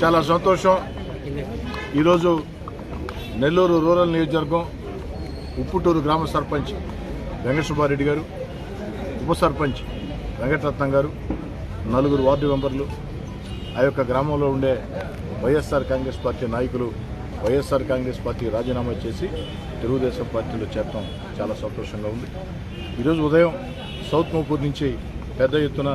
చాలా సంతోషం. ఈరోజు నెల్లూరు రూరల్ నియోజకవర్గం ఉప్పుటూరు గ్రామ సర్పంచ్ వెంకట సుబ్బారెడ్డి గారు ఉప సర్పంచ్ వెంకటరత్నం గారు నలుగురు వార్డు మెంబర్లు ఆ యొక్క గ్రామంలో ఉండే వైఎస్ఆర్ కాంగ్రెస్ పార్టీ నాయకులు వైఎస్ఆర్ కాంగ్రెస్ పార్టీ రాజీనామా చేసి తెలుగుదేశం పార్టీలో చేరటం చాలా సంతోషంగా ఉంది. ఈరోజు ఉదయం సౌత్ నూపూర్ నుంచి పెద్ద ఎత్తున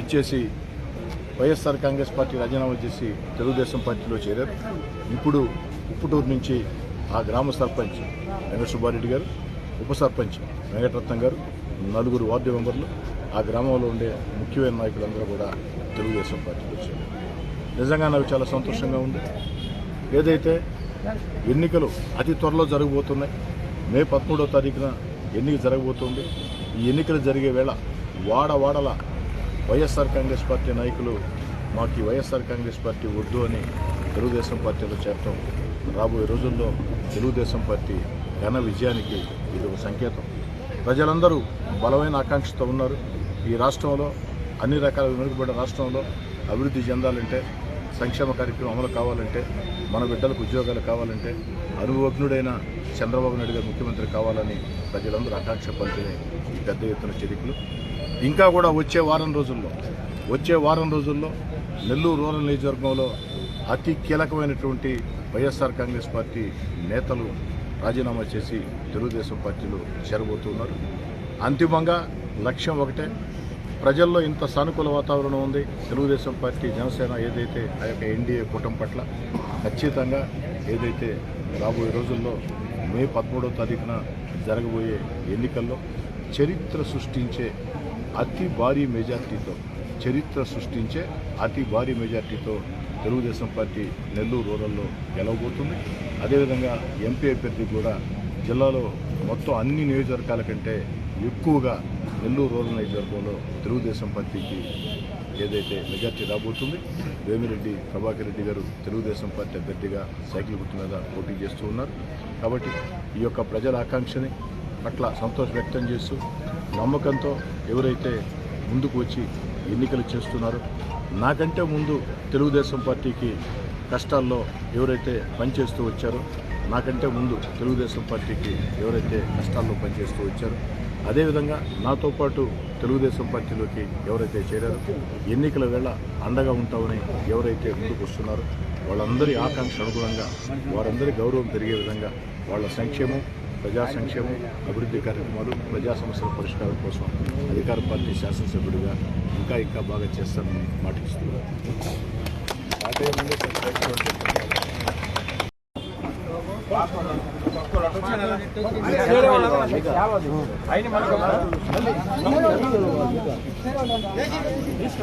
ఇచ్చేసి వైఎస్ఆర్ కాంగ్రెస్ పార్టీ రాజీనామా చేసి తెలుగుదేశం పార్టీలో చేరారు. ఇప్పుడు ఉప్పుటూరు నుంచి ఆ గ్రామ సర్పంచ్ వెంకట సుబ్బారెడ్డి గారు ఉప సర్పంచ్ వెంకటరత్నం గారు నలుగురు వార్డు మెంబర్లు ఆ గ్రామంలో ఉండే ముఖ్యమైన నాయకులందరూ కూడా తెలుగుదేశం పార్టీలో చేరారు. నిజంగా నాకు చాలా సంతోషంగా ఉంది. ఏదైతే ఎన్నికలు అతి త్వరలో జరగబోతున్నాయి మే పదమూడో తారీఖున ఎన్నిక జరగబోతుంది ఈ ఎన్నికలు జరిగే వేళ వాడ వాడల వైఎస్ఆర్ కాంగ్రెస్ పార్టీ నాయకులు మాకు ఈ వైఎస్ఆర్ కాంగ్రెస్ పార్టీ వద్దు అని తెలుగుదేశం పార్టీలో చేరటం రాబోయే రోజుల్లో తెలుగుదేశం పార్టీ ఘన విజయానికి ఇది ఒక సంకేతం. ప్రజలందరూ బలమైన ఆకాంక్షతో ఉన్నారు. ఈ రాష్ట్రంలో అన్ని రకాల వెనుకబడిన రాష్ట్రంలో అభివృద్ధి చెందాలంటే సంక్షేమ కార్యక్రమం అమలు కావాలంటే మన బిడ్డలకు ఉద్యోగాలు కావాలంటే అనుభవజ్ఞుడైన చంద్రబాబు నాయుడు గారు ముఖ్యమంత్రి కావాలని ప్రజలందరూ ఆకాంక్ష పంపిణీ ఈ పెద్ద ఎత్తున చరికలు ఇంకా కూడా వచ్చే వారం రోజుల్లో వచ్చే వారం రోజుల్లో నెల్లూరు రూరల్ నియోజకవర్గంలో అతి కీలకమైనటువంటి వైఎస్ఆర్ కాంగ్రెస్ పార్టీ నేతలు రాజీనామా చేసి తెలుగుదేశం పార్టీలో చేరబోతున్నారు. అంతిమంగా లక్ష్యం ఒకటే ప్రజల్లో ఇంత సానుకూల వాతావరణం ఉంది. తెలుగుదేశం పార్టీ జనసేన ఏదైతే ఆ యొక్క ఎన్డీఏ కూటమి పట్ల ఖచ్చితంగా ఏదైతే రాబోయే రోజుల్లో మే పదమూడవ తారీఖున జరగబోయే ఎన్నికల్లో చరిత్ర సృష్టించే అతి భారీ మెజార్టీతో చరిత్ర సృష్టించే అతి భారీ మెజార్టీతో తెలుగుదేశం పార్టీ నెల్లూరు రూరల్లో గెలవబోతుంది. అదేవిధంగా ఎంపీ అభ్యర్థి కూడా జిల్లాలో మొత్తం అన్ని నియోజకవర్గాల కంటే ఎక్కువగా నెల్లూరు రూరల్ నియోజకవర్గంలో తెలుగుదేశం పార్టీకి ఏదైతే మెజార్టీ రాబోతుంది వేమిరెడ్డి ప్రభాకర్ రెడ్డి గారు తెలుగుదేశం పార్టీ అభ్యర్థిగా సైకిల్ గుర్తు మీద పోటీ చేస్తూ ఉన్నారు. కాబట్టి ఈ యొక్క ప్రజల ఆకాంక్షని పట్ల సంతోషం వ్యక్తం చేస్తూ నమ్మకంతో ఎవరైతే ముందుకు వచ్చి ఎన్నికలు చేస్తున్నారో నాకంటే ముందు తెలుగుదేశం పార్టీకి కష్టాల్లో ఎవరైతే పనిచేస్తూ వచ్చారో నాకంటే ముందు తెలుగుదేశం పార్టీకి ఎవరైతే కష్టాల్లో పనిచేస్తూ వచ్చారో అదేవిధంగా నాతో పాటు తెలుగుదేశం పార్టీలోకి ఎవరైతే చేరారో ఎన్నికల వేళ అండగా ఉంటామని ఎవరైతే ముందుకు వస్తున్నారో వాళ్ళందరి ఆకాంక్ష అనుగుణంగా వారందరి గౌరవం పెరిగే విధంగా వాళ్ళ సంక్షేమం ప్రజా సంక్షేమం అభివృద్ధి కార్యక్రమాలు ప్రజా సమస్యల పరిష్కారం కోసం అధికార పార్టీ శాసనసభ్యుడిగా ఇంకా ఇంకా బాగా చేస్తానని మాటిస్తున్నాను అన్న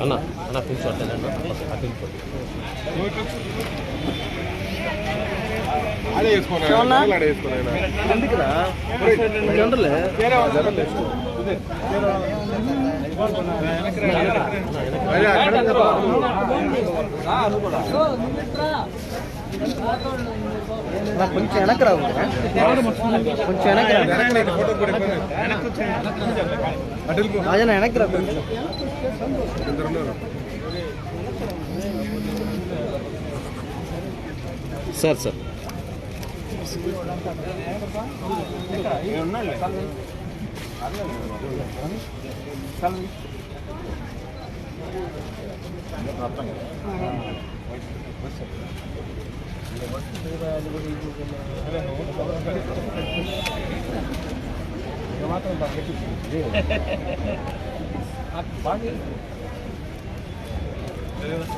అన్న అన్న అటు వెళ్ళిపోండి. కొంచెం వెనక్కి రావు కొంచెం వెనక్కి రా రాజన్న వెనక్కి రా కొంచెం సార్ సార్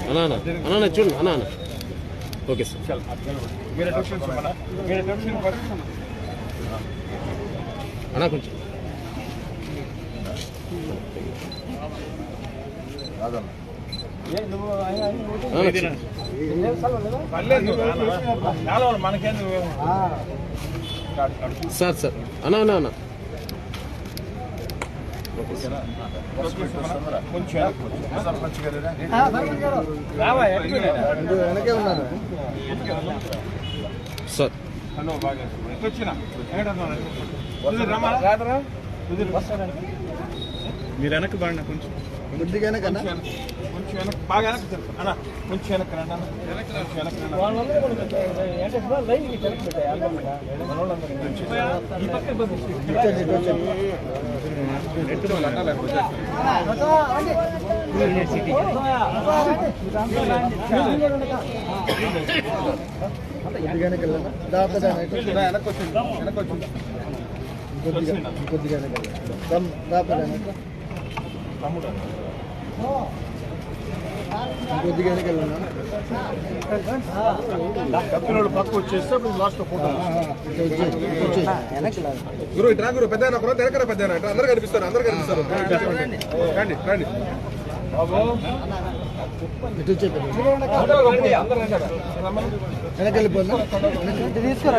అన్న అన్న. అన్న అన్న చూడు అన్న అన్న ఓకే సార్ అన్న కొంచెం. అన్న, చిన్న- సార్ సార్. అన్న అన్న అన్న. వెనకే సార్. మీరు వెనక్కి బాడిన కొంచెం. కొద్దిగా వెనకన్నా కొంచెం వెనక్కి బాగా వెనక్కి జరుపు. అన్న కొంచెం వెనక్కి రండి అన్న. కొంచెం వెనక్కి రండి కొద్దిగా వెనకెళ్ళనా దాపదా ఇలా వెనక్కి వచ్చింది. వెనక్కి వచ్చింది. కొద్దిగా దాపదా తమ్ముడు. కొద్దిగా వెనకెళ్ళనా కప్పిన వాళ్ళు పక్క వచ్చేస్తే అప్పుడు లాస్ట్ ఫోటో గురు ఇట్రా గురు పెద్ద వెనకరా పెద్ద అందరు కనిపిస్తారు అందరు కనిపిస్తారు. రండి రండి. ఇటు తీసుకురా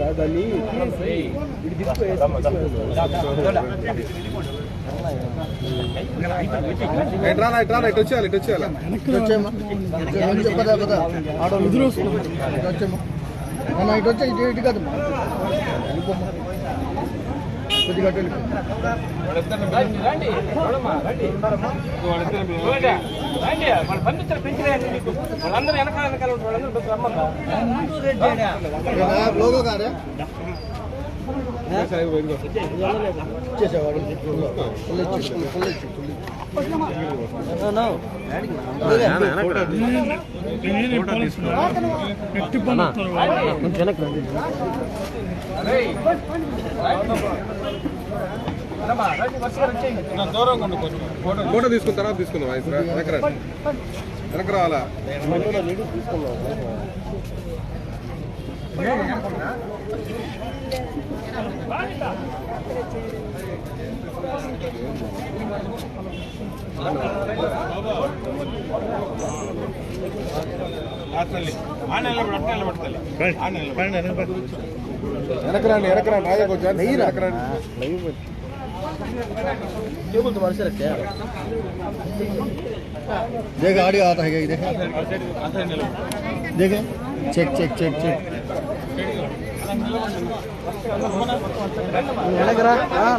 వచ్చి ఇట్రా ఇట్రా ఇటు వచ్చేయాలి ఇటు వచ్చేయాలి ఇటు వచ్చేయమ్మా వచ్చే పద పద. ఆడోళ్ళు. ఇటు వచ్చేమ్మా అన్న ఇటు వచ్చే ఇటు ఇటు కదమ్మా వెళ్ళిపోమ్మా కొద్దిగా అటు వెళ్ళిపో లోగో కారే ఇచ్చేసేవాడు ఫుల్ ఇచ్చి ఫుల్ ఇచ్చి ఫోటో తీసుకున్న తర్వాత తీసుకుందాం వెనక వెనక రావాలా? వెనక రండి వెనక రండి రాజా కొంచెం వెనక రండి टेबल तुम्हारे से रखे हैं देख गाड़ी आता है देख देखे check check check check.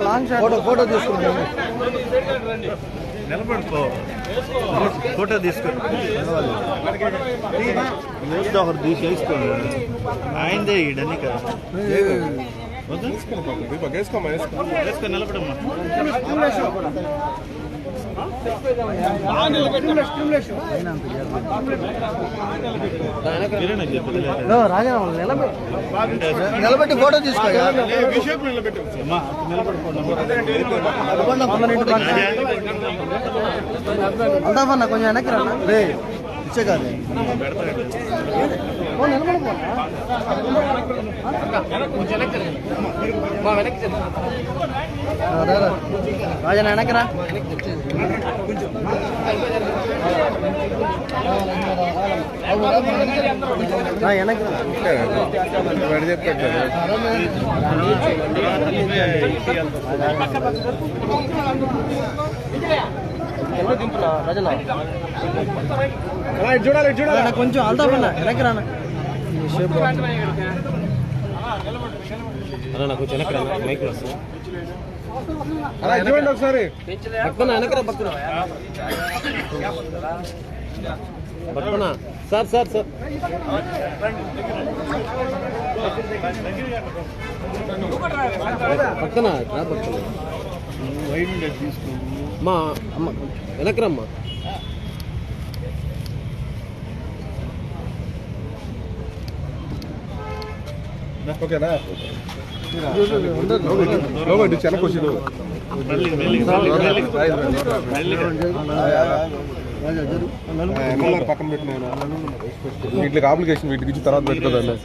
Long photo photo తీసుకుంటాం నిలబడుకో. ఫోటో నిలబడమ్మా. నిలబెట్టి. నిలబెట్టి. ఫోటో తీసుకో అందామన్నా కొంచెం వెనక్కి రే ఇచ్చే కాదు. ఓ నిలబడిపో రాజా వెనక్కి రా రా, వెనక్కి రా. వాడు చెప్తాడు చూడాలి చూడాలి రానా అన్న నాకు రండి మైక్ వస్తుంది. అలా చూడండి ఒకసారి. పక్కన వెనకరా పక్కన. పక్కన సార్ సార్ సార్. పక్కన పక్కన. మా అమ్మ వెనకరమ్మా. ఓకేనా లోబడి వెనక్కి వచ్చి పక్కన పెట్టిన వీటికి అప్లికేషన్ వీటికి ఇచ్చిన తర్వాత పెట్టుకోదాన్ని